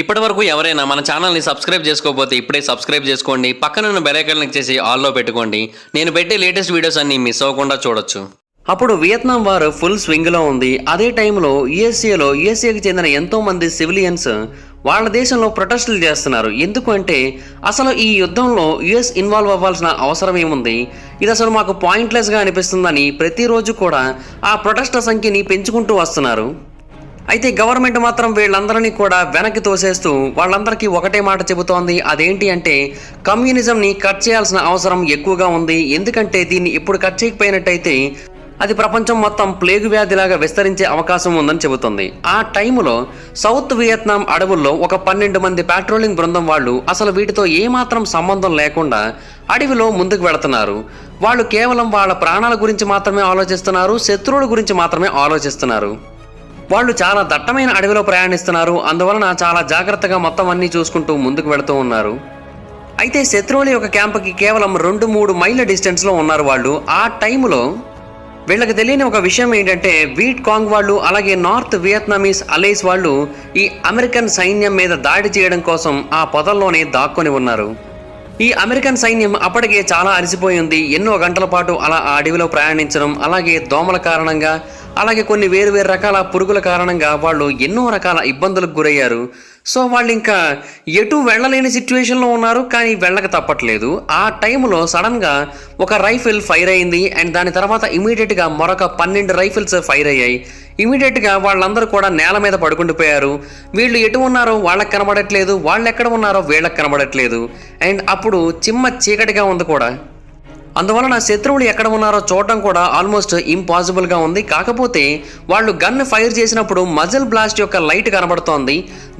ఇప్పటి వరకు ఎవరైనా మన ఛానల్ని సబ్స్క్రైబ్ చేసుకోకపోతే ఇప్పుడే సబ్స్క్రైబ్ చేసుకోండి. పక్కనున్న బెల్ క్లిక్ చేసి ఆల్లో పెట్టుకోండి. నేను పెట్టే లేటెస్ట్ వీడియోస్ అన్ని మిస్ అవ్వకుండా చూడొచ్చు. అప్పుడు వియత్నాం వార్ ఫుల్ స్వింగ్లో ఉంది. అదే టైంలో యుఎస్ఏలో యుఎస్ఏకి చెందిన ఎంతో మంది సివిలియన్స్ వాళ్ళ దేశంలో ప్రొటెస్టులు చేస్తున్నారు. ఎందుకు అంటే అసలు ఈ యుద్ధంలో యుఎస్ ఇన్వాల్వ్ అవ్వాల్సిన అవసరం ఏముంది? ఇది అసలు మాకు పాయింట్లెస్గా అనిపిస్తుందని ప్రతిరోజు కూడా ఆ ప్రొటెస్టుల సంఖ్యని పెంచుకుంటూ వస్తున్నారు. అయితే గవర్నమెంట్ మాత్రం వీళ్ళందరినీ కూడా వెనక్కి తోసేస్తూ వాళ్ళందరికీ ఒకటే మాట చెబుతోంది. అదేంటి అంటే కమ్యూనిజంని కట్ చేయాల్సిన అవసరం ఎక్కువగా ఉంది. ఎందుకంటే దీన్ని ఇప్పుడు కట్ చేయకపోయినట్టయితే అది ప్రపంచం మొత్తం ప్లేగు వ్యాధిలాగా విస్తరించే అవకాశం ఉందని చెబుతుంది. ఆ టైములో సౌత్ వియత్నాం అడవుల్లో ఒక పన్నెండు మంది పాట్రోలింగ్ బృందం వాళ్ళు అసలు వీటితో ఏమాత్రం సంబంధం లేకుండా అడవిలో ముందుకు వెళుతున్నారు. వాళ్ళు కేవలం వాళ్ళ ప్రాణాల గురించి మాత్రమే ఆలోచిస్తున్నారు శత్రువుల గురించి మాత్రమే ఆలోచిస్తున్నారు. వాళ్ళు చాలా దట్టమైన అడవిలో ప్రయాణిస్తున్నారు. అందువలన చాలా జాగ్రత్తగా మొత్తం అన్నీ చూసుకుంటూ ముందుకు వెళుతూ ఉన్నారు. అయితే శత్రువుల యొక్క క్యాంప్కి కేవలం రెండు మూడు మైళ్ళ డిస్టెన్స్లో ఉన్నారు వాళ్ళు. ఆ టైంలో వీళ్ళకి తెలియని ఒక విషయం ఏంటంటే వీట్ కాంగ్ వాళ్ళు అలాగే నార్త్ వియత్నామీస్ అలైస్ వాళ్ళు ఈ అమెరికన్ సైన్యం మీద దాడి చేయడం కోసం ఆ పొదల్లోనే దాక్కొని ఉన్నారు. ఈ అమెరికన్ సైన్యం అప్పటికే చాలా అలసిపోయింది. ఎన్నో గంటల పాటు అలా ఆ అడవిలో ప్రయాణించడం అలాగే దోమల కారణంగా అలాగే కొన్ని వేరు వేరు రకాల పురుగుల కారణంగా వాళ్ళు ఎన్నో రకాల ఇబ్బందులకు గురయ్యారు. సో వాళ్ళు ఇంకా ఎటు వెళ్ళలేని సిచ్యువేషన్లో ఉన్నారు కానీ వెళ్ళక తప్పట్లేదు. ఆ టైంలో సడన్గా ఒక రైఫిల్ ఫైర్ అయింది అండ్ దాని తర్వాత ఇమీడియట్గా మరొక పన్నెండు రైఫిల్స్ ఫైర్ అయ్యాయి. ఇమీడియట్గా వాళ్ళందరూ కూడా నేల మీద పడుకుండిపోయారు వీళ్ళు ఎటు ఉన్నారో వాళ్ళకి కనబడట్లేదు వాళ్ళు ఎక్కడ ఉన్నారో వీళ్ళకి కనబడట్లేదు. అండ్ అప్పుడు చిమ్మ చీకటిగా ఉంది కూడా. అందువలన శత్రువులు ఎక్కడ ఉన్నారో చూడడం కూడా ఆల్మోస్ట్ ఇంపాసిబుల్గా ఉంది. కాకపోతే వాళ్ళు గన్ ఫైర్ చేసినప్పుడు మజిల్ బ్లాస్ట్ యొక్క లైట్ కనబడుతోంది.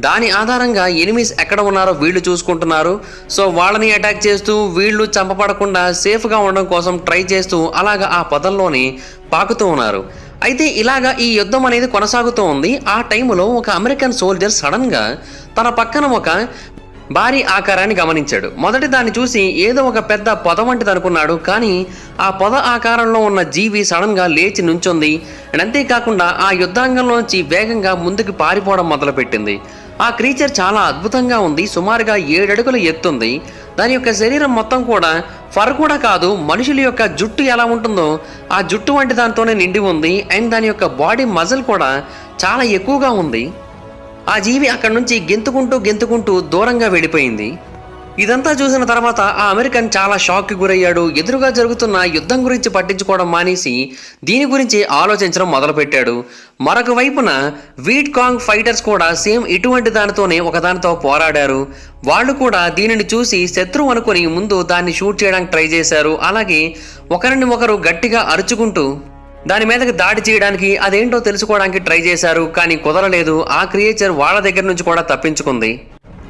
దాని ఆధారంగా ఎనిమిస్ ఎక్కడ ఉన్నారో వీళ్ళు చూసుకుంటున్నారు. సో వాళ్ళని అటాక్ చేస్తూ వీళ్ళు చంపబడకుండా సేఫ్గా ఉండడం కోసం ట్రై చేస్తూ అలాగా ఆ పదంలోని పాకుతూ ఉన్నారు. అయితే ఇలాగా ఈ యుద్ధం అనేది కొనసాగుతూ ఉంది. ఆ టైంలో ఒక అమెరికన్ సోల్జర్ సడన్గా తన పక్కన ఒక భారీ ఆకారాన్ని గమనించాడు. మొదటి దాన్ని చూసి ఏదో ఒక పెద్ద పొద వంటిది అనుకున్నాడు. కానీ ఆ పొద ఆకారంలో ఉన్న జీవి సడన్గా లేచి నుంచుంది. అండ్ అంతేకాకుండా ఆ యుద్ధాంగంలోంచి వేగంగా ముందుకు పారిపోవడం మొదలుపెట్టింది. ఆ క్రీచర్ చాలా అద్భుతంగా ఉంది. సుమారుగా ఏడడుగుల ఎత్తుంది. దాని యొక్క శరీరం మొత్తం కూడా ఫర్ కూడా కాదు మనుషుల యొక్క జుట్టు ఎలా ఉంటుందో ఆ జుట్టు వంటి దాంతోనే నిండి ఉంది. అండ్ దాని యొక్క బాడీ మజిల్ కూడా చాలా ఎక్కువగా ఉంది. ఆ జీవి అక్కడి నుంచి గెంతుకుంటూ గెంతుకుంటూ దూరంగా వెళ్ళిపోయింది. ఇదంతా చూసిన తర్వాత ఆ అమెరికన్ చాలా షాక్కి గురయ్యాడు. ఎదురుగా జరుగుతున్న యుద్ధం గురించి పట్టించుకోవడం మానేసి దీని గురించి ఆలోచించడం మొదలుపెట్టాడు. మరొక వైపున వీట్ కాంగ్ ఫైటర్స్ కూడా సేమ్ ఇటువంటి దానితోనే ఒకదానితో పోరాడారు. వాళ్ళు కూడా దీనిని చూసి శత్రువు అనుకుని ముందు దాన్ని షూట్ చేయడానికి ట్రై చేశారు. అలాగే ఒకరిని ఒకరు గట్టిగా అరుచుకుంటూ దాని మీదకి దాడి చేయడానికి అదేంటో తెలుసుకోవడానికి ట్రై చేశారు కానీ కుదరలేదు. ఆ క్రియేచర్ వాళ్ళ దగ్గర నుంచి కూడా తప్పించుకుంది.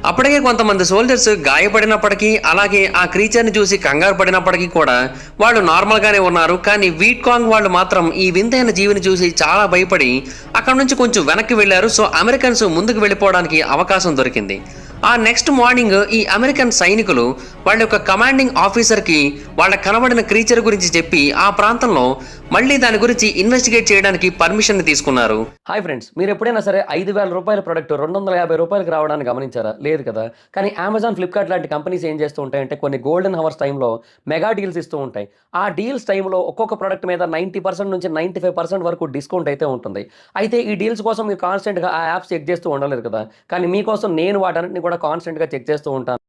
అప్పటికే కొంతమంది సోల్జర్స్ గాయపడినప్పటికీ అలాగే ఆ క్రీచర్ని చూసి కంగారు పడినప్పటికీ కూడా వాళ్ళు నార్మల్గానే ఉన్నారు. కానీ వీట్కాంగ్ వాళ్ళు మాత్రం ఈ వింతైన జీవిని చూసి చాలా భయపడి అక్కడ నుంచి కొంచెం వెనక్కి వెళ్ళారు. సో అమెరికన్స్ ముందుకు వెళ్ళిపోవడానికి అవకాశం దొరికింది. ఆ నెక్స్ట్ మార్నింగ్ ఈ అమెరికన్ సైనికులు వాళ్ళ యొక్క కమాండింగ్ ఆఫీసర్కి వాళ్ళ కనబడిన క్రీచర్ గురించి చెప్పి ఆ ప్రాంతంలో మళ్ళీ దాని గురించి ఇన్వెస్టిగేట్ చేయడానికి పర్మిషన్ తీసుకున్నారు. హాయ్ ఫ్రెండ్స్ మీరు ఎప్పుడైనా సరే ఐదు వేల రూపాయల ప్రొడక్ట్ రెండు వందల యాభై రూపాయలకు రావడానికి గమనించారా? లేదు కదా? కానీ అమెజాన్ ఫ్లిప్కార్ట్ లాంటి కంపెనీస్ ఏం చేస్తూ ఉంటాయంటే కొన్ని గోల్డెన్ హవర్స్ టైంలో మెగా డీల్స్ ఇస్తూ ఉంటాయి. ఆ డీల్స్ టైంలో ఒక్కొక్క ప్రొడక్ట్ మీద నైంటీ పర్సెంట్ నుంచి నైంటీ ఫైవ్ పర్సెంట్ వరకు డిస్కౌంట్ అయితే ఉంటుంది. అయితే ఈ డీల్స్ కోసం మీరు కాన్స్టెంట్గా ఆ యాప్స్ చెక్ చేస్తూ ఉండలేదు కదా? కానీ మీకోసం నేను వాటన్నిటిని కూడా కాన్స్టెంట్గా చెక్ చేస్తూ ఉంటాను.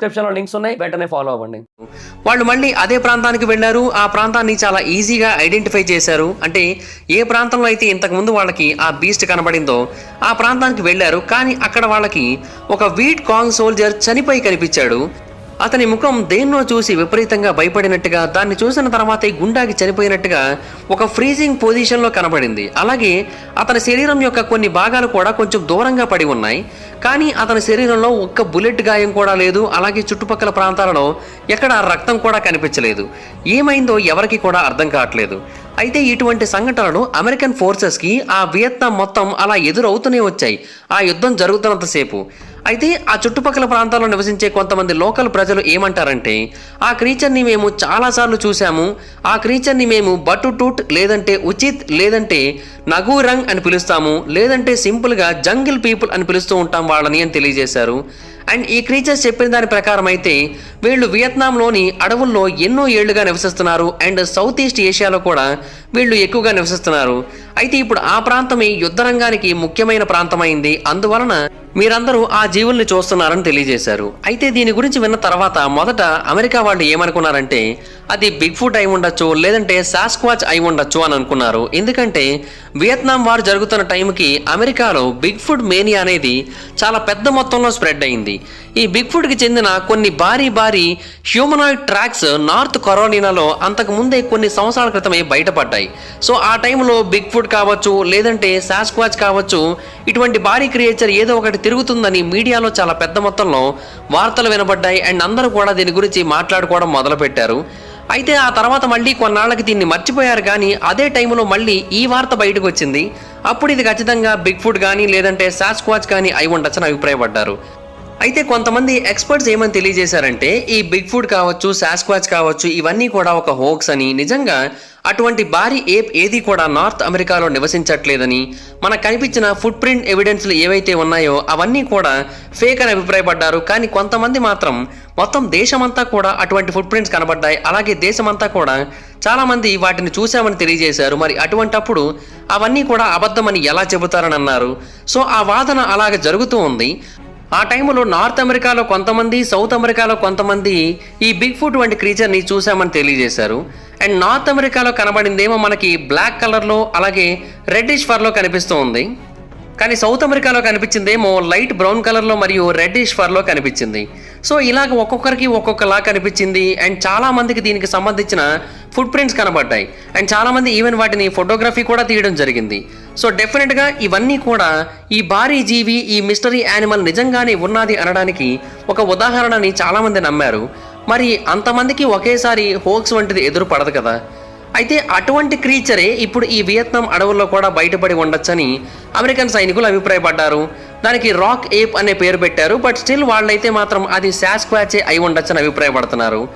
డిస్క్రిప్షన్లో లింక్స్ ఉన్నాయి. వెంటనే ఫాలో అవ్వండి. వాళ్ళు మళ్ళీ అదే ప్రాంతానికి వెళ్ళారు. ఆ ప్రాంతాన్ని చాలా ఈజీగా ఐడెంటిఫై చేశారు. అంటే ఏ ప్రాంతంలో అయితే ఇంతకుముందు వాళ్ళకి ఆ బీస్ట్ కనబడిందో ఆ ప్రాంతానికి వెళ్ళారు. కానీ అక్కడ వాళ్ళకి ఒక వీట్ కాంగ్ సోల్జర్ చనిపోయి కనిపించాడు. అతని ముఖం దేన్నో చూసి విపరీతంగా భయపడినట్టుగా దాన్ని చూసిన తర్వాతే గుండాకి చనిపోయినట్టుగా ఒక ఫ్రీజింగ్ పొజిషన్లో కనబడింది. అలాగే అతని శరీరం యొక్క కొన్ని భాగాలు కూడా కొంచెం దూరంగా పడి ఉన్నాయి. కానీ అతని శరీరంలో ఒక్క బుల్లెట్ గాయం కూడా లేదు. అలాగే చుట్టుపక్కల ప్రాంతాలలో ఎక్కడ రక్తం కూడా కనిపించలేదు. ఏమైందో ఎవరికి కూడా అర్థం కావట్లేదు. అయితే ఇటువంటి సంఘటనలు అమెరికన్ ఫోర్సెస్కి ఆ వియత్నాం మొత్తం అలా ఎదురవుతూనే వచ్చాయి. ఆ యుద్ధం జరుగుతున్నంతసేపు అయితే ఆ చుట్టుపక్కల ప్రాంతాల్లో నివసించే కొంతమంది లోకల్ ప్రజలు ఏమంటారంటే ఆ క్రీచర్ని మేము చాలాసార్లు చూసాము ఆ క్రీచర్ని మేము బటు టూట్ లేదంటే ఉచిత్ లేదంటే నగూరంగ్ అని పిలుస్తాము. లేదంటే సింపుల్గా జంగిల్ పీపుల్ అని పిలుస్తూ ఉంటాం వాళ్ళని అని తెలియజేశారు. అండ్ ఈ క్రీచర్స్ చెప్పిన దాని ప్రకారం అయితే వీళ్ళు వియత్నాంలోని అడవుల్లో ఎన్నో ఏళ్ళుగా నివసిస్తున్నారు. అండ్ సౌత్ ఈస్ట్ ఏషియాలో కూడా వీళ్ళు ఎక్కువగా నివసిస్తున్నారు. అయితే ఇప్పుడు ఆ ప్రాంతమే యుద్ధరంగానికి ముఖ్యమైన ప్రాంతమైంది. అందువలన మీరందరూ ఆ జీవుల్ని చూస్తున్నారని తెలియజేశారు. అయితే దీని గురించి విన్న తర్వాత మొదట అమెరికా వాళ్ళు ఏమనుకున్నారంటే అది బిగ్ ఫుట్ అయి ఉండొచ్చు లేదంటే సాస్క్వాచ్ అయి ఉండొచ్చు అని అనుకున్నారు. ఎందుకంటే వియత్నాం వార్ జరుగుతున్న టైంకి అమెరికాలో బిగ్ ఫుడ్ మేనియా అనేది చాలా పెద్ద మొత్తంలో స్ప్రెడ్ అయింది. ఈ బిగ్ ఫుడ్కి చెందిన కొన్ని భారీ భారీ హ్యూమనాయిడ్ ట్రాక్స్ నార్త్ కరోలినాలో అంతకు ముందే కొన్ని సంవత్సరాల క్రితమే బయటపడ్డాయి. సో ఆ టైంలో బిగ్ ఫుడ్ కావచ్చు లేదంటే సాస్క్వాచ్ కావచ్చు ఇటువంటి భారీ క్రియేచర్ ఏదో ఒకటి తిరుగుతుందని మీడియాలో చాలా పెద్ద మొత్తంలో వార్తలు వినబడ్డాయి. అండ్ అందరూ కూడా దీని గురించి మాట్లాడుకోవడం మొదలుపెట్టారు. అయితే ఆ తర్వాత మళ్ళీ కొన్నాళ్ళకి దీన్ని మర్చిపోయారు కానీ అదే టైంలో మళ్ళీ ఈ వార్త బయటకు వచ్చింది. అప్పుడు ఇది ఖచ్చితంగా బిగ్ ఫుడ్ కానీ లేదంటే సాస్క్వాచ్ కానీ అయి ఉండొచ్చని అభిప్రాయపడ్డారు. అయితే కొంతమంది ఎక్స్పర్ట్స్ ఏమని తెలియజేశారంటే ఈ బిగ్ ఫుడ్ కావచ్చు శాస్క్వాచ్ కావచ్చు ఇవన్నీ కూడా ఒక హోక్స్ అని. నిజంగా అటువంటి భారీ ఏప్ ఏది కూడా నార్త్ అమెరికాలో నివసించట్లేదని మనకు కనిపించిన ఫుట్ ప్రింట్ ఎవిడెన్స్లు ఏవైతే ఉన్నాయో అవన్నీ కూడా ఫేక్ అని అభిప్రాయపడ్డారు. కానీ కొంతమంది మాత్రం మొత్తం దేశమంతా కూడా అటువంటి ఫుట్ ప్రింట్స్ కనబడ్డాయి. అలాగే దేశమంతా కూడా చాలామంది వాటిని చూశామని తెలియజేశారు. మరి అటువంటప్పుడు అవన్నీ కూడా అబద్ధమని ఎలా చెబుతారని అన్నారు. సో ఆ వాదన అలాగ జరుగుతూ ఉంది. ఆ టైంలో నార్త్ అమెరికాలో కొంతమంది సౌత్ అమెరికాలో కొంతమంది ఈ బిగ్ ఫుట్ వంటి క్రీచర్ని చూసామని తెలియజేశారు. అండ్ నార్త్ అమెరికాలో కనబడిందేమో మనకి బ్లాక్ కలర్లో అలాగే రెడ్డిష్ ఫర్లో కనిపిస్తూ ఉంది. కానీ సౌత్ అమెరికాలో కనిపించిందేమో లైట్ బ్రౌన్ కలర్లో మరియు రెడ్డిష్ ఫర్లో కనిపించింది. సో ఇలాగ ఒక్కొక్కరికి ఒక్కొక్కలా కనిపించింది. అండ్ చాలామందికి దీనికి సంబంధించిన ఫుట్ ప్రింట్స్ కనబడ్డాయి. అండ్ చాలా మంది ఈవెన్ వాటిని ఫోటోగ్రఫీ కూడా తీయడం జరిగింది. సో డెఫినెట్గా ఇవన్నీ కూడా ఈ భారీ జీవి ఈ మిస్టరీ యానిమల్ నిజంగానే ఉన్నది అనడానికి ఒక ఉదాహరణని చాలామంది నమ్మారు. మరి అంతమందికి ఒకేసారి హోక్స్ వంటిది ఎదురు పడదు కదా. అయితే అటువంటి క్రీచరే ఇప్పుడు ఈ వియత్నాం అడవుల్లో కూడా బయటపడి ఉండొచ్చని అమెరికన్ సైనికులు అభిప్రాయపడ్డారు. దానికి రాక్ ఏప్ అనే పేరు పెట్టారు బట్ స్టిల్ వాళ్ళైతే మాత్రం అది శాస్క్వాచే అయి ఉండొచ్చని అభిప్రాయపడుతున్నారు.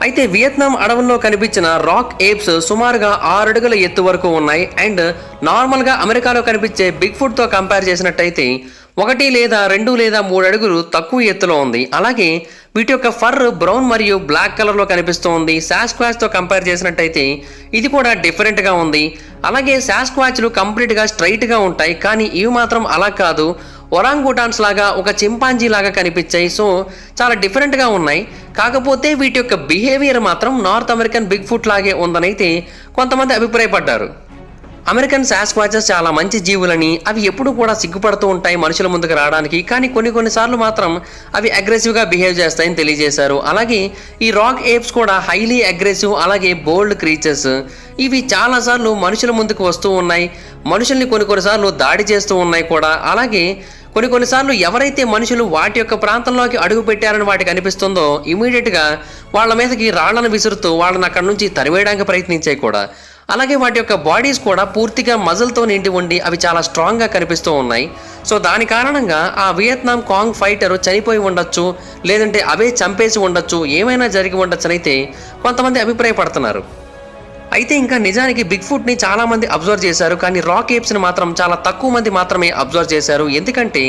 అయితే వియత్నాం అడవుల్లో కనిపించిన రాక్ ఏప్స్ సుమారుగా ఆరు అడుగుల ఎత్తు వరకు ఉన్నాయి. అండ్ నార్మల్గా అమెరికాలో కనిపించే బిగ్ ఫుడ్తో కంపేర్ చేసినట్టయితే ఒకటి లేదా రెండు లేదా మూడు అడుగులు తక్కువ ఎత్తులో ఉంది. అలాగే వీటి యొక్క ఫర్ బ్రౌన్ మరియు బ్లాక్ కలర్లో కనిపిస్తూ ఉంది శాస్క్వాచ్తో కంపేర్ చేసినట్టయితే ఇది కూడా డిఫరెంట్గా ఉంది. అలాగే శాస్క్వాచ్లు కంప్లీట్గా స్ట్రైట్గా ఉంటాయి. కానీ ఇవి మాత్రం అలా కాదు. ఒరాంగుటాన్స్ లాగా ఒక చింపాంజీ లాగా కనిపించాయి. సో చాలా డిఫరెంట్గా ఉన్నాయి. కాకపోతే వీటి యొక్క బిహేవియర్ మాత్రం నార్త్ అమెరికన్ బిగ్ ఫుట్ లాగే ఉందనైతే కొంతమంది అభిప్రాయపడ్డారు. అమెరికన్ శాస్క్వాచెస్ చాలా మంచి జీవులని అవి ఎప్పుడు కూడా సిగ్గుపడుతూ ఉంటాయి మనుషుల ముందుకు రావడానికి కానీ కొన్ని కొన్నిసార్లు మాత్రం అవి అగ్రెసివ్గా బిహేవ్ చేస్తాయని తెలియజేశారు. అలాగే ఈ రాక్ ఏప్స్ కూడా హైలీ అగ్రెసివ్ అలాగే బోల్డ్ క్రీచర్స్ ఇవి చాలాసార్లు మనుషుల ముందుకు వస్తూ ఉన్నాయి మనుషుల్ని కొన్ని కొన్నిసార్లు దాడి చేస్తూ ఉన్నాయి కూడా. అలాగే కొన్ని కొన్నిసార్లు ఎవరైతే మనుషులు వాటి యొక్క ప్రాంతంలోకి అడుగు పెట్టారని వాటికి అనిపిస్తుందో ఇమీడియట్గా వాళ్ళ మీదకి రాళ్ళను విసురుతూ వాళ్ళని అక్కడ నుంచి తరివేయడానికి ప్రయత్నించాయి కూడా. అలాగే వాటి యొక్క బాడీస్ కూడా పూర్తిగా మజిల్తో నిండి ఉండి అవి చాలా స్ట్రాంగ్గా కనిపిస్తూ ఉన్నాయి. సో దాని కారణంగా ఆ వియత్నాం కాంగ్ ఫైటర్ చనిపోయి ఉండొచ్చు లేదంటే అవే చంపేసి ఉండొచ్చు ఏమైనా జరిగి ఉండొచ్చు అయితే కొంతమంది అభిప్రాయపడుతున్నారు. అయితే ఇంకా నిజానికి బిగ్ ఫుట్ని చాలా మంది అబ్జర్వ్ చేశారు కానీ రాక్ ఏప్స్ని మాత్రం చాలా తక్కువ మంది మాత్రమే అబ్జర్వ్ చేశారు. ఎందుకంటే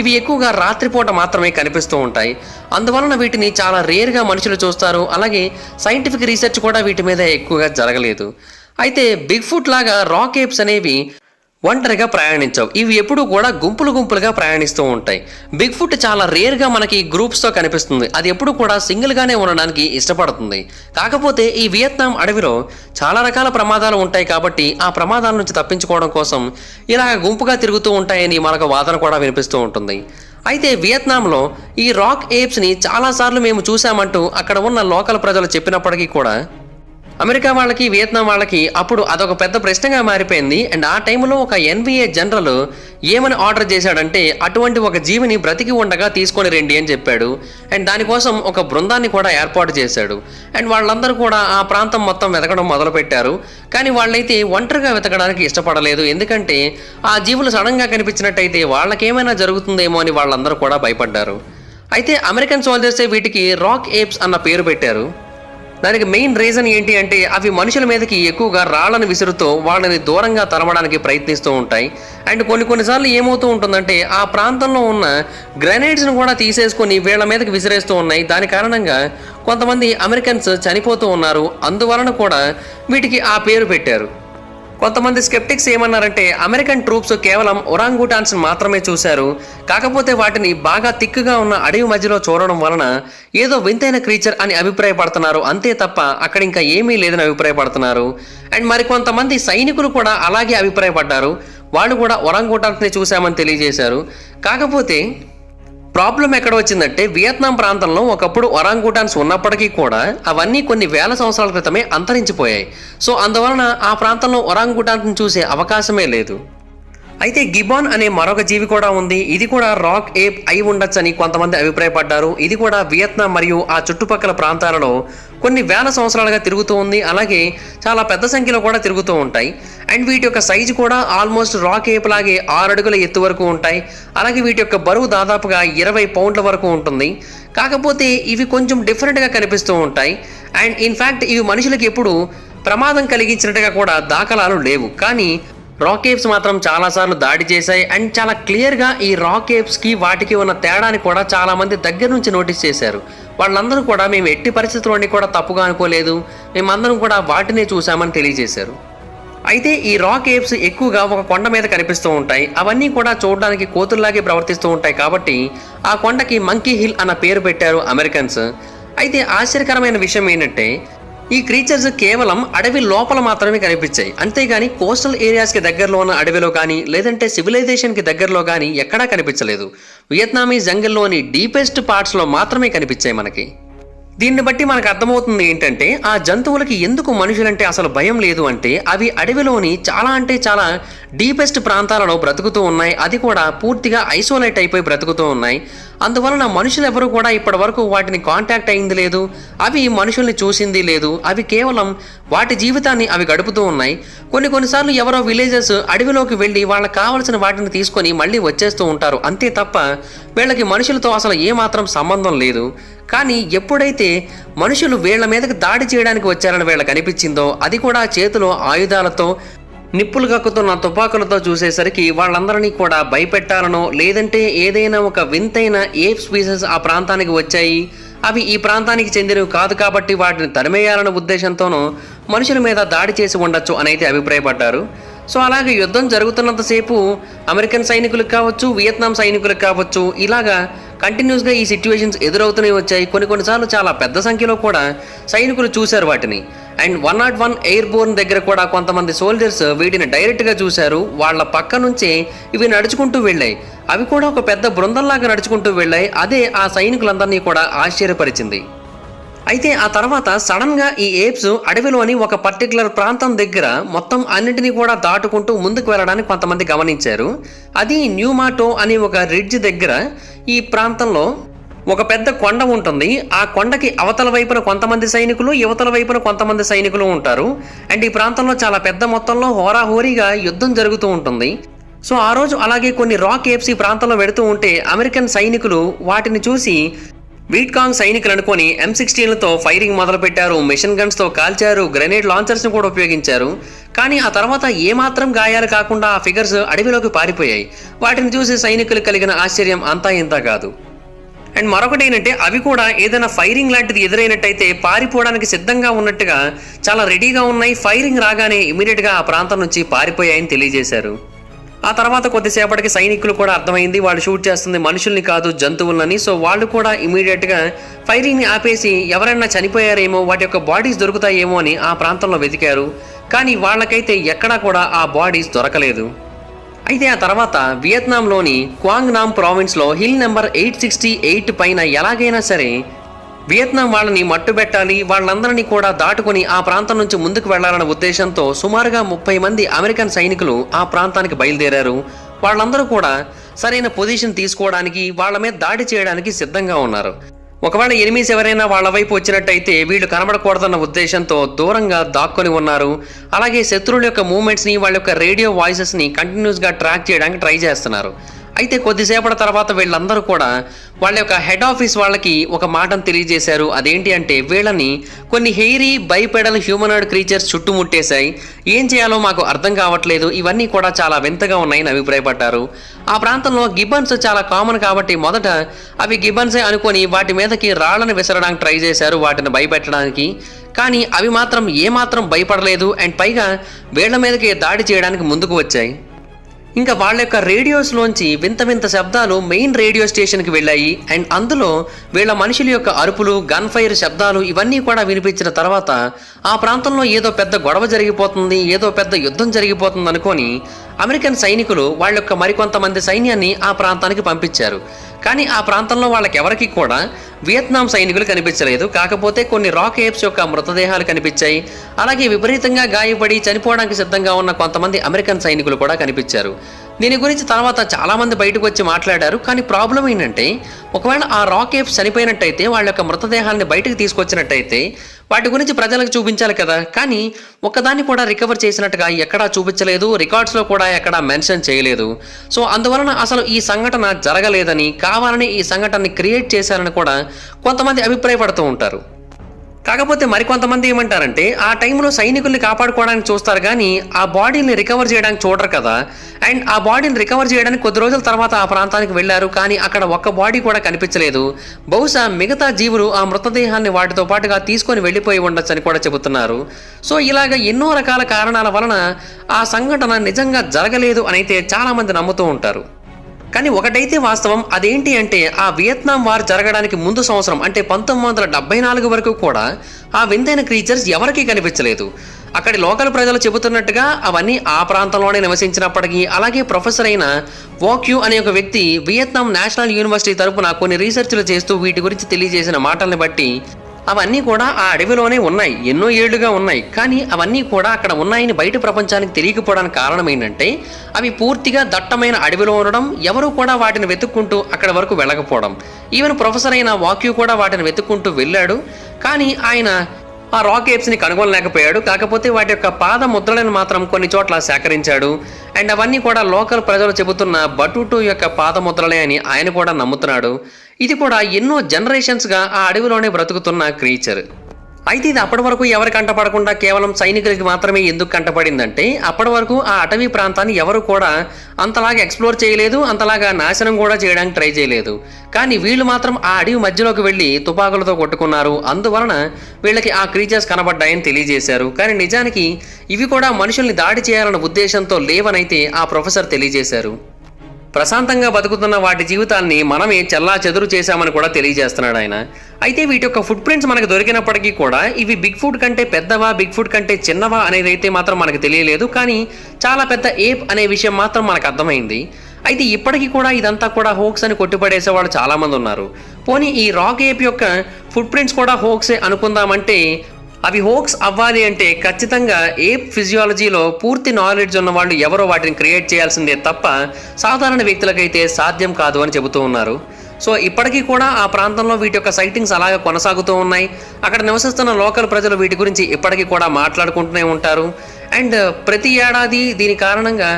ఇవి ఎక్కువగా రాత్రిపూట మాత్రమే కనిపిస్తూ ఉంటాయి. అందువలన వీటిని చాలా రేర్గా మనుషులు చూస్తారు. అలాగే సైంటిఫిక్ రీసెర్చ్ కూడా వీటి మీద ఎక్కువగా జరగలేదు. అయితే బిగ్ ఫుట్ లాగా రాక్ ఏప్స్ అనేవి ఒంటరిగా ప్రయాణించవు. ఇవి ఎప్పుడూ కూడా గుంపులు గుంపులుగా ప్రయాణిస్తూ ఉంటాయి. బిగ్ ఫుట్ చాలా రేర్గా మనకి గ్రూప్స్తో కనిపిస్తుంది. అది ఎప్పుడు కూడా సింగిల్గానే ఉండడానికి ఇష్టపడుతుంది. కాకపోతే ఈ వియత్నాం అడవిలో చాలా రకాల ప్రమాదాలు ఉంటాయి కాబట్టి ఆ ప్రమాదాల నుంచి తప్పించుకోవడం కోసం ఇలా గుంపుగా తిరుగుతూ ఉంటాయని మనకు వాదన కూడా వినిపిస్తూ ఉంటుంది. అయితే వియత్నాంలో ఈ రాక్ ఏప్స్ని చాలాసార్లు మేము చూసామంటూ అక్కడ ఉన్న లోకల్ ప్రజలు చెప్పినప్పటికీ కూడా అమెరికా వాళ్ళకి వియత్నాం వాళ్ళకి అప్పుడు అదొక పెద్ద ప్రశ్నగా మారిపోయింది. అండ్ ఆ టైంలో ఒక ఎన్బిఏ జనరల్ ఏమని ఆర్డర్ చేశాడంటే అటువంటి ఒక జీవిని బ్రతికి ఉండగా తీసుకొని రండి అని చెప్పాడు. అండ్ దానికోసం ఒక బృందాన్ని కూడా ఏర్పాటు చేశాడు. అండ్ వాళ్ళందరూ కూడా ఆ ప్రాంతం మొత్తం వెతకడం మొదలుపెట్టారు. కానీ వాళ్ళైతే ఒంటరిగా వెతకడానికి ఇష్టపడలేదు. ఎందుకంటే ఆ జీవులు సడన్గా కనిపించినట్టయితే వాళ్ళకేమైనా జరుగుతుందేమో అని వాళ్ళందరూ కూడా భయపడ్డారు. అయితే అమెరికన్ సోల్జర్సే వీటికి రాక్ ఏప్స్ అన్న పేరు పెట్టారు. దానికి మెయిన్ రీజన్ ఏంటి అంటే అవి మనుషుల మీదకి ఎక్కువగా రాళ్ళను విసురుతూ వాళ్ళని దూరంగా తరమడానికి ప్రయత్నిస్తూ ఉంటాయి. అండ్ కొన్ని కొన్నిసార్లు ఏమవుతూ ఉంటుందంటే ఆ ప్రాంతంలో ఉన్న గ్రెనేడ్స్ను కూడా తీసేసుకొని వీళ్ళ మీదకి విసిరేస్తూ ఉన్నాయి. దాని కారణంగా కొంతమంది అమెరికన్స్ చనిపోతూ ఉన్నారు. అందువలన కూడా వీటికి ఆ పేరు పెట్టారు. కొంతమంది స్కెప్టిక్స్ ఏమన్నారంటే అమెరికన్ ట్రూప్స్ కేవలం ఒరాంగుటాన్స్ మాత్రమే చూశారు. కాకపోతే వాటిని బాగా తిక్కుగా ఉన్న అడవి మధ్యలో చూడడం వలన ఏదో వింతైన క్రీచర్ అని అభిప్రాయపడుతున్నారు. అంతే తప్ప అక్కడ ఇంకా ఏమీ లేదని అభిప్రాయపడుతున్నారు. అండ్ మరి కొంతమంది సైనికులు కూడా అలాగే అభిప్రాయపడ్డారు. వాళ్ళు కూడా ఒరాంగుటాన్స్ని చూశామని తెలియజేశారు. కాకపోతే ప్రాబ్లం ఎక్కడ వచ్చిందంటే వియత్నాం ప్రాంతంలో ఒకప్పుడు ఒరాంగుటాన్స్ ఉన్నప్పటికీ కూడా అవన్నీ కొన్ని వేల సంవత్సరాల క్రితమే అంతరించిపోయాయి. సో అందువలన ఆ ప్రాంతంలో ఒరాంగుటాన్స్ చూసే అవకాశమే లేదు. అయితే గిబాన్ అనే మరొక జీవి కూడా ఉంది. ఇది కూడా రాక్ ఏప్ అయి ఉండొచ్చని కొంతమంది అభిప్రాయపడ్డారు. ఇది కూడా వియత్నాం మరియు ఆ చుట్టుపక్కల ప్రాంతాలలో కొన్ని వేల సంవత్సరాలుగా తిరుగుతూ ఉంది. అలాగే చాలా పెద్ద సంఖ్యలో కూడా తిరుగుతూ ఉంటాయి. అండ్ వీటి యొక్క సైజు కూడా ఆల్మోస్ట్ రాక్ ఏప్ లాగే ఆరు అడుగుల ఎత్తు వరకు ఉంటాయి. అలాగే వీటి యొక్క బరువు దాదాపుగా ఇరవై పౌండ్ల వరకు ఉంటుంది. కాకపోతే ఇవి కొంచెం డిఫరెంట్గా కనిపిస్తూ ఉంటాయి. అండ్ ఇన్ఫ్యాక్ట్ ఇవి మనుషులకు ఎప్పుడు ప్రమాదం కలిగించినట్టుగా కూడా దాఖలాలు లేవు. కానీ రాకేప్స్ మాత్రం చాలాసార్లు దాడి చేశాయి అండ్ చాలా క్లియర్గా ఈ రాకేప్స్కి వాటికి ఉన్న తేడాని కూడా చాలామంది దగ్గర నుంచి నోటీస్ చేశారు. వాళ్ళందరూ కూడా మేము ఎట్టి పరిస్థితుల్లోని కూడా తప్పుగా అనుకోలేదు. మేమందరం కూడా వాటినే చూసామని తెలియజేశారు. అయితే ఈ రాక్ ఏప్స్ ఎక్కువగా ఒక కొండ మీద కనిపిస్తూ ఉంటాయి. అవన్నీ కూడా చూడడానికి కోతుల్లాగే ప్రవర్తిస్తూ ఉంటాయి కాబట్టి ఆ కొండకి మంకీ హిల్ అన్న పేరు పెట్టారు అమెరికన్స్ అయితే ఆశ్చర్యకరమైన విషయం ఏంటంటే ఈ క్రీచర్స్ కేవలం అడవి లోపల మాత్రమే కనిపించాయి. అంతేగాని కోస్టల్ ఏరియాస్కి దగ్గరలో ఉన్న అడవిలో కానీ లేదంటే సివిలైజేషన్కి దగ్గరలో కానీ ఎక్కడా కనిపించలేదు. వియత్నామీ జంగల్లోని డీపెస్ట్ పార్ట్స్లో మాత్రమే కనిపించాయి మనకి. దీన్ని బట్టి మనకు అర్థమవుతుంది ఏంటంటే ఆ జంతువులకి ఎందుకు మనుషులంటే అసలు భయం లేదు అంటే అవి అడవిలోని చాలా అంటే చాలా డీపెస్ట్ ప్రాంతాలలో బ్రతుకుతూ ఉన్నాయి. అది కూడా పూర్తిగా ఐసోలేట్ అయిపోయి బ్రతుకుతూ ఉన్నాయి. అందువలన మనుషులు ఎవరు కూడా ఇప్పటి వరకు వాటిని కాంటాక్ట్ అయింది లేదు. అవి మనుషుల్ని చూసింది లేదు. అవి కేవలం వాటి జీవితాన్ని అవి గడుపుతూ ఉన్నాయి. కొన్ని కొన్నిసార్లు ఎవరో విలేజెస్ అడవిలోకి వెళ్ళి వాళ్ళకి కావలసిన వాటిని తీసుకొని మళ్ళీ వచ్చేస్తూ ఉంటారు. అంతే తప్ప వీళ్ళకి మనుషులతో అసలు ఏమాత్రం సంబంధం లేదు. కానీ ఎప్పుడైతే మనుషులు వీళ్ళ మీదకి దాడి చేయడానికి వచ్చారని వీళ్ళకి అనిపించిందో అది కూడా చేతిలో ఆయుధాలతో నిప్పులు కక్కుతున్న తుపాకులతో చూసేసరికి వాళ్ళందరినీ కూడా భయపెట్టాలనో లేదంటే ఏదైనా ఒక వింతైన ఏప్ స్పీసెస్ ఆ ప్రాంతానికి వచ్చాయి. అవి ఈ ప్రాంతానికి చెందినవి కాదు కాబట్టి వాటిని తరిమేయాలన్న ఉద్దేశంతోనూ మనుషుల మీద దాడి చేసి ఉండొచ్చు అని అయితే అభిప్రాయపడ్డారు. సో అలాగే యుద్ధం జరుగుతున్నంతసేపు అమెరికన్ సైనికులకు కావచ్చు వియత్నాం సైనికులకు కావచ్చు ఇలాగా కంటిన్యూస్గా ఈ సిచ్యువేషన్స్ ఎదురవుతూనే వచ్చాయి. కొన్ని కొన్నిసార్లు చాలా పెద్ద సంఖ్యలో కూడా సైనికులు చూశారు వాటిని. And one nought one airborne దగ్గర కూడా కొంతమంది సోల్జర్స్ వీటిని డైరెక్ట్గా చూశారు. వాళ్ళ పక్క నుంచే ఇవి నడుచుకుంటూ వెళ్ళాయి. అవి కూడా ఒక పెద్ద బృందంలాగా నడుచుకుంటూ వెళ్ళాయి. అదే ఆ సైనికులందరినీ కూడా ఆశ్చర్యపరిచింది. అయితే ఆ తర్వాత సడన్గా ఈ ఏప్స్ అడవిలోని ఒక పర్టికులర్ ప్రాంతం దగ్గర మొత్తం అన్నింటినీ కూడా దాటుకుంటూ ముందుకు వెళ్ళడానికి కొంతమంది గమనించారు. అది న్యూమాటో అనే ఒక రిడ్జ్ దగ్గర ఈ ప్రాంతంలో ఒక పెద్ద కొండ ఉంటుంది. ఆ కొండకి అవతల వైపున కొంతమంది సైనికులు యువతల వైపున కొంతమంది సైనికులు ఉంటారు. అండ్ ఈ ప్రాంతంలో చాలా పెద్ద మొత్తంలో హోరాహోరీగా యుద్ధం జరుగుతూ ఉంటుంది. సో ఆ రోజు అలాగే కొన్ని రాక్ ఏప్స్ ఈ ప్రాంతంలో వెడుతూ ఉంటే అమెరికన్ సైనికులు వాటిని చూసి వీట్కాంగ్ సైనికులు అనుకొని ఎం సిక్స్టీన్లతో ఫైరింగ్ మొదలుపెట్టారు. మిషన్ గన్స్తో కాల్చారు. గ్రెనేడ్ లాంచర్స్ని కూడా ఉపయోగించారు. కానీ ఆ తర్వాత ఏమాత్రం గాయాలు కాకుండా ఆ ఫిగర్స్ అడవిలోకి పారిపోయాయి. వాటిని చూసి సైనికులు కలిగిన ఆశ్చర్యం అంతా ఇంత కాదు. అండ్ మరొకటి ఏంటంటే అవి కూడా ఏదైనా ఫైరింగ్ లాంటిది ఎదురైనట్టయితే పారిపోవడానికి సిద్ధంగా ఉన్నట్టుగా చాలా రెడీగా ఉన్నాయి. ఫైరింగ్ రాగానే ఇమీడియట్గా ఆ ప్రాంతం నుంచి పారిపోయాయని తెలియజేశారు. ఆ తర్వాత కొద్దిసేపటికి సైనికులు కూడా అర్థమైంది వాళ్ళు షూట్ చేస్తుంది మనుషుల్ని కాదు జంతువులని. సో వాళ్ళు కూడా ఇమీడియట్గా ఫైరింగ్ని ఆపేసి ఎవరైనా చనిపోయారేమో వాటి యొక్క బాడీస్ దొరుకుతాయేమో అని ఆ ప్రాంతంలో వెతికారు. కానీ వాళ్ళకైతే ఎక్కడా కూడా ఆ బాడీస్ దొరకలేదు. అయితే ఆ తర్వాత వియత్నాంలోని క్వాంగ్ నామ్ ప్రావిన్స్లో hill number eight sixty eight పైన ఎలాగైనా సరే వియత్నాం వాళ్ళని మట్టుబెట్టాలి వాళ్ళందరినీ కూడా దాటుకుని ఆ ప్రాంతం నుంచి ముందుకు వెళ్ళాలన్న ఉద్దేశంతో సుమారుగా ముప్పై మంది అమెరికన్ సైనికులు ఆ ప్రాంతానికి బయలుదేరారు. వాళ్ళందరూ కూడా సరైన పొజిషన్ తీసుకోవడానికి వాళ్ళ మీద దాడి చేయడానికి సిద్ధంగా ఉన్నారు. ఒకవేళ ఎనిమిస్ ఎవరైనా వాళ్ళ వైపు వచ్చినట్టయితే వీళ్ళు కనబడకూడదన్న ఉద్దేశంతో దూరంగా దాక్కొని ఉన్నారు. అలాగే శత్రువుల యొక్క మూమెంట్స్ని వాళ్ళ యొక్క రేడియో వాయిసెస్ని కంటిన్యూస్గా ట్రాక్ చేయడానికి ట్రై చేస్తున్నారు. అయితే కొద్దిసేపటి తర్వాత వీళ్ళందరూ కూడా వాళ్ళ యొక్క హెడ్ ఆఫీస్ వాళ్ళకి ఒక మాటను తెలియజేశారు. అదేంటి అంటే వీళ్ళని కొన్ని హెయిరీ బైపెడల్ హ్యూమనాయిడ్ క్రీచర్స్ చుట్టుముట్టేశాయి. ఏం చేయాలో మాకు అర్థం కావట్లేదు. ఇవన్నీ కూడా చాలా వింతగా ఉన్నాయని అభిప్రాయపడ్డారు. ఆ ప్రాంతంలో గిబ్బన్స్ చాలా కామన్ కాబట్టి మొదట అవి గిబ్బన్సే అనుకొని వాటి మీదకి రాళ్ళను విసరడానికి ట్రై చేశారు వాటిని భయపెట్టడానికి. కానీ అవి మాత్రం ఏమాత్రం భయపడలేదు. అండ్ పైగా వీళ్ళ మీదకి దాడి చేయడానికి ముందుకు వచ్చాయి. ఇంకా వాళ్ళ యొక్క రేడియోస్లోంచి వింత వింత శబ్దాలు మెయిన్ రేడియో స్టేషన్కి వెళ్ళాయి. అండ్ అందులో వీళ్ళ మనుషుల యొక్క అరుపులు గన్ ఫైర్ శబ్దాలు ఇవన్నీ కూడా వినిపించిన తర్వాత ఆ ప్రాంతంలో ఏదో పెద్ద గొడవ జరిగిపోతుంది ఏదో పెద్ద యుద్ధం జరిగిపోతుంది అనుకొని అమెరికన్ సైనికులు వాళ్ళ యొక్క మరికొంతమంది సైన్యాన్ని ఆ ప్రాంతానికి పంపించారు. కానీ ఆ ప్రాంతంలో వాళ్ళకెవరికి కూడా వియత్నాం సైనికులు కనిపించలేదు. కాకపోతే కొన్ని రాక్ ఏప్స్ యొక్క మృతదేహాలు కనిపించాయి. అలాగే విపరీతంగా గాయపడి చనిపోవడానికి సిద్ధంగా ఉన్న కొంతమంది అమెరికన్ సైనికులు కూడా కనిపించారు. దీని గురించి తర్వాత చాలామంది బయటకు వచ్చి మాట్లాడారు. కానీ ప్రాబ్లం ఏంటంటే ఒకవేళ ఆ రాకేఫ్ చనిపోయినట్టయితే వాళ్ళ యొక్క మృతదేహాన్ని బయటకు తీసుకొచ్చినట్టయితే వాటి గురించి ప్రజలకు చూపించాలి కదా. కానీ ఒకదాన్ని కూడా రికవర్ చేసినట్టుగా ఎక్కడా చూపించలేదు. రికార్డ్స్లో కూడా ఎక్కడా మెన్షన్ చేయలేదు. సో అందువలన అసలు ఈ సంఘటన జరగలేదని కావాలని ఈ సంఘటనని క్రియేట్ చేశారని కూడా కొంతమంది అభిప్రాయపడుతూ ఉంటారు. కాకపోతే మరికొంతమంది ఏమంటారంటే ఆ టైంలో సైనికుల్ని కాపాడుకోవడానికి చూస్తారు కానీ ఆ బాడీని రికవర్ చేయడానికి చూడరు కదా. అండ్ ఆ బాడీని రికవర్ చేయడానికి కొద్ది రోజుల తర్వాత ఆ ప్రాంతానికి వెళ్ళారు కానీ అక్కడ ఒక్క బాడీ కూడా కనిపించలేదు. బహుశా మిగతా జీవులు ఆ మృతదేహాన్ని వాటితో పాటుగా తీసుకొని వెళ్ళిపోయి ఉండొచ్చని కూడా చెబుతున్నారు. సో ఇలాగ ఎన్నో రకాల కారణాల వలన ఆ సంఘటన నిజంగా జరగలేదు అని అయితే చాలామంది నమ్ముతూ ఉంటారు. కానీ ఒకటైతే వాస్తవం అదేంటి అంటే ఆ వియత్నాం వార్ జరగడానికి ముందు సంవత్సరం అంటే పంతొమ్మిది వందల డెబ్బై నాలుగు వరకు కూడా ఆ వింతైన క్రీచర్స్ ఎవరికీ కనిపించలేదు. అక్కడి లోకల్ ప్రజలు చెబుతున్నట్టుగా అవన్నీ ఆ ప్రాంతంలోనే నివసించినప్పటికీ అలాగే ప్రొఫెసర్ అయిన వాక్యూ అనే ఒక వ్యక్తి వియత్నాం నేషనల్ యూనివర్సిటీ తరపున కొన్ని రీసెర్చ్లు చేస్తూ వీటి గురించి తెలియజేసిన మాటల్ని బట్టి అవన్నీ కూడా ఆ అడవిలోనే ఉన్నాయి ఎన్నో ఏళ్ళుగా ఉన్నాయి. కానీ అవన్నీ కూడా అక్కడ ఉన్నాయని బయట ప్రపంచానికి తెలియకపోవడానికి కారణం ఏంటంటే అవి పూర్తిగా దట్టమైన అడవిలో ఉండడం ఎవరు కూడా వాటిని వెతుక్కుంటూ అక్కడ వరకు వెళ్ళకపోవడం. ఈవెన్ ప్రొఫెసర్ అయిన వాక్యూ కూడా వాటిని వెతుక్కుంటూ వెళ్ళాడు. కానీ ఆయన ఆ రాక్ ఏప్స్ని కనుగొనలేకపోయాడు. కాకపోతే వాటి యొక్క పాద ముద్రలను మాత్రం కొన్ని చోట్ల సేకరించాడు. అండ్ అవన్నీ కూడా లోకల్ ప్రజలు చెబుతున్న బటుటు యొక్క పాద ముద్రలే అని ఆయన కూడా నమ్ముతున్నాడు. ఇది కూడా ఎన్నో జనరేషన్స్గా ఆ అడవిలోనే బ్రతుకుతున్న క్రీచర్. అయితే ఇది అప్పటి వరకు ఎవరు కంటపడకుండా కేవలం సైనికులకి మాత్రమే ఎందుకు కంటపడిందంటే అప్పటి వరకు ఆ అటవీ ప్రాంతాన్ని ఎవరు కూడా అంతలాగా ఎక్స్ప్లోర్ చేయలేదు అంతలాగా నాశనం కూడా చేయడానికి ట్రై చేయలేదు. కానీ వీళ్ళు మాత్రం ఆ అడవి మధ్యలోకి వెళ్ళి తుపాకులతో కొట్టుకున్నారు. అందువలన వీళ్ళకి ఆ క్రీచర్స్ కనబడ్డాయని తెలియజేశారు. కానీ నిజానికి ఇవి కూడా మనుషుల్ని దాడి చేయాలన్న ఉద్దేశంతో లేవనైతే ఆ ప్రొఫెసర్ తెలియజేశారు. ప్రశాంతంగా బతుకుతున్న వాటి జీవితాన్ని మనమే చెల్లా చెదురు చేశామని కూడా తెలియజేస్తున్నాడు ఆయన. అయితే వీటి యొక్క ఫుట్ ప్రింట్స్ మనకు దొరికినప్పటికీ కూడా ఇవి బిగ్ ఫుడ్ కంటే పెద్దవా బిగ్ ఫుడ్ కంటే చిన్నవా అనేది అయితే మాత్రం మనకు తెలియలేదు. కానీ చాలా పెద్ద ఏప్ అనే విషయం మాత్రం మనకు అర్థమైంది. అయితే ఇప్పటికీ కూడా ఇదంతా కూడా హోక్స్ అని కొట్టిపడేసే వాళ్ళు చాలామంది ఉన్నారు. పోనీ ఈ రాక్ ఏప్ యొక్క ఫుట్ ప్రింట్స్ కూడా హోక్సే అనుకుందామంటే అవి హోక్స్ అవ్వాలి అంటే ఖచ్చితంగా ఏప్ ఫిజియాలజీలో పూర్తి నాలెడ్జ్ ఉన్న వాళ్ళు ఎవరో వాటిని క్రియేట్ చేయాల్సిందే తప్ప సాధారణ వ్యక్తులకైతే సాధ్యం కాదు అని చెబుతూ ఉన్నారు. సో ఇప్పటికీ కూడా ఆ ప్రాంతంలో వీటి యొక్క సైటింగ్స్ అలాగే కొనసాగుతూ ఉన్నాయి. అక్కడ నివసిస్తున్న లోకల్ ప్రజలు వీటి గురించి ఇప్పటికీ కూడా మాట్లాడుకుంటూనే ఉంటారు. అండ్ ప్రతి ఏడాది దీని కారణంగా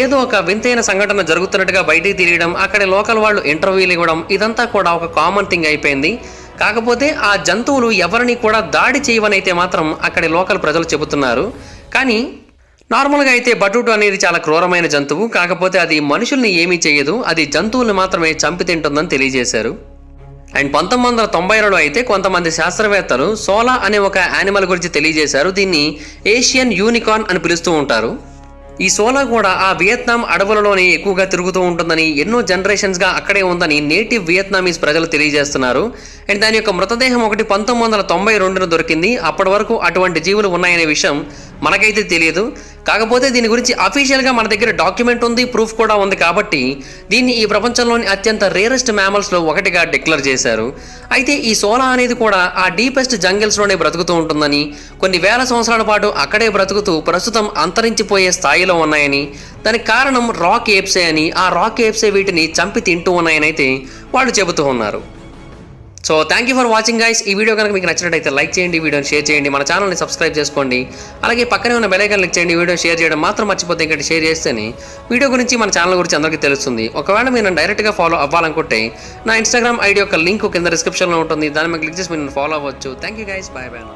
ఏదో ఒక వింతైన సంఘటన జరుగుతున్నట్టుగా బయటికి తిరగడం అక్కడ లోకల్ వాళ్ళు ఇంటర్వ్యూలు ఇవ్వడం ఇదంతా కూడా ఒక కామన్ థింగ్ అయిపోయింది. కాకపోతే ఆ జంతువులు ఎవరిని కూడా దాడి చేయవనైతే మాత్రం అక్కడి లోకల్ ప్రజలు చెబుతున్నారు. కానీ నార్మల్గా అయితే బటుటు అనేది చాలా క్రూరమైన జంతువు. కాకపోతే అది మనుషుల్ని ఏమీ చేయదు. అది జంతువుల్ని మాత్రమే చంపి తింటుందని తెలియజేశారు. అండ్ పంతొమ్మిది వందల తొంభైలలో అయితే కొంతమంది శాస్త్రవేత్తలు సోలా అనే ఒక యానిమల్ గురించి తెలియజేశారు. దీన్ని ఏషియన్ యూనికార్న్ అని పిలుస్తూ ఉంటారు. ఈ సోలా కూడా ఆ వియత్నాం అడవులలోనే ఎక్కువగా తిరుగుతూ ఉంటుందని ఎన్నో జనరేషన్స్గా అక్కడే ఉందని నేటివ్ వియత్నామీస్ ప్రజలు తెలియజేస్తున్నారు. అండ్ దాని యొక్క మృతదేహం ఒకటి పంతొమ్మిది వందల తొంభై రెండున దొరికింది. అప్పటి వరకు అటువంటి జీవులు ఉన్నాయనే విషయం మనకైతే తెలియదు. కాకపోతే దీని గురించి అఫీషియల్గా మన దగ్గర డాక్యుమెంట్ ఉంది ప్రూఫ్ కూడా ఉంది కాబట్టి దీన్ని ఈ ప్రపంచంలోని అత్యంత రేరెస్ట్ మ్యామల్స్లో ఒకటిగా డిక్లేర్ చేశారు. అయితే ఈ సోలా అనేది కూడా ఆ డీపెస్ట్ జంగిల్స్లోనే బ్రతుకుతూ ఉంటుందని కొన్ని వేల సంవత్సరాల పాటు అక్కడే బ్రతుకుతూ ప్రస్తుతం అంతరించిపోయే స్థాయిలో ఉన్నాయని దానికి కారణం రాక్ ఏప్సే అని ఆ రాక్ ఏప్సే వీటిని చంపి తింటూ ఉన్నాయని అయితే వాళ్ళు చెబుతూ ఉన్నారు. So thank you for watching guys ఈ వీడియో కనుక మీకు నచ్చినట్టయితే లైక్ చేయండి ఈ వీడియోని షేర్ చేయండి. మన ఛానల్ని సబ్స్క్రైబ్ చేసుకోండి. అలాగే పక్కనే ఉన్న బెలైకన్ క్లిక్ చేయండి. వీడియో షేర్ చేయడం మాత్రం మర్చిపోతే ఇంకా షేర్ చేస్తేనే వీడియో గురించి మన ఛానల్ గురించి అందరికీ తెలుస్తుంది. ఒకవేళ మీరు డైరెక్ట్గా ఫాలో అవ్వాలనుకుంటే నా ఇన్స్టాగ్రామ్ ఐడి యొక్క లింక్ కింద డిస్క్రిప్షన్లో ఉంటుంది. దాని మీకు క్లిక్ చేసి మీరు ఫాలో అవ్వచ్చు. Thank you guys bye bye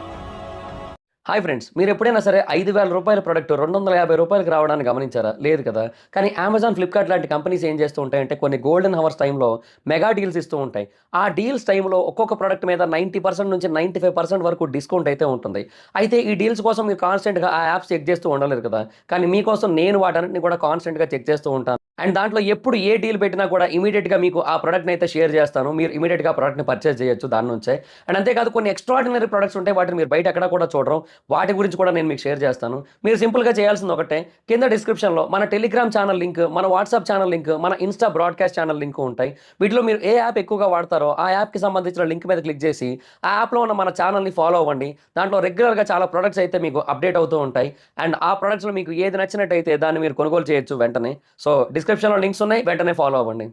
hi friends మీరు ఎప్పుడైనా సరే ఐదు వేల రూపాయల ప్రొడక్ట్ రెండు వందల యాభై రూపాయలకు రావడానికి గమనించారా? లేదు కదా. కానీ అమెజాన్ ఫ్లిప్కార్ట్ లాంటి కంపెనీస్ ఏం చేస్తూ ఉంటాయంటే కొన్ని గోల్డెన్ హవర్స్ టైంలో మెగా డీల్స్ ఇస్తూ ఉంటాయి. ఆ డీల్స్ టైంలో ఒక్కొక్క ప్రొడక్ట్ మీద నైంటీ పర్సెంట్ నుంచి నైంటీ ఫైవ్ పర్సెంట్ వరకు డిస్కౌంట్ అయితే ఉంటుంది. అయితే ఈ డీల్స్ కోసం మీరు కాన్స్టెంట్గా ఆ యాప్స్ చెక్ చేస్తూ ఉండలేరు కదా. కానీ మీకోసం నేను వాటన్నిటిని కూడా కాన్స్టెంట్గా చెక్ చేస్తూ ఉంటాను. అండ్ దాంట్లో ఎప్పుడు ఏ డీల్ పెట్టినా కూడా ఇమీడియట్గా మీకు ఆ ప్రోడక్ట్ని అయితే షేర్ చేస్తాను. మీరు ఇమీడియట్గా ఆ ప్రోడక్ట్ని పర్చేస్ చేయొచ్చు దాని నుంచే. అండ్ అంతేకాదు కొన్ని ఎక్స్ట్రాడినరీ ప్రొడక్ట్స్ ఉంటాయి. వాటిని మీరు బయట ఎక్కడ కూడా చూడరు. వాటి గురించి కూడా నేను మీకు షేర్ చేస్తాను. మీరు సింపుల్గా చేయాల్సింది ఒకటే. కింద డిస్క్రిప్షన్లో మన టెలిగ్రామ్ ఛానల్ లింక్ మన వాట్సాప్ ఛానల్ లింక్ మన ఇన్స్టా బ్రాడ్కాస్ట్ ఛానల్ లింక్ ఉంటాయి. వీటిలో మీరు ఏ యాప్ ఎక్కువగా వాడతారో ఆ యాప్కి సంబంధించిన లింక్ మీద క్లిక్ చేసి ఆ యాప్లో ఉన్న మన ఛానల్ని ఫాలో అవ్వండి. దాంట్లో రెగ్యులర్గా చాలా ప్రొడక్ట్స్ అయితే మీకు అప్డేట్ అవుతూ ఉంటాయి. అండ్ ఆ ప్రొడక్ట్స్లో మీకు ఏది నచ్చినట్టయితే దాన్ని మీరు కొనుగోలు చేయొచ్చు వెంటనే. సో డిస్క్రిప్షన్లో లింక్స్ ఉన్నాయి. వెంటనే ఫాలో అవ్వండి.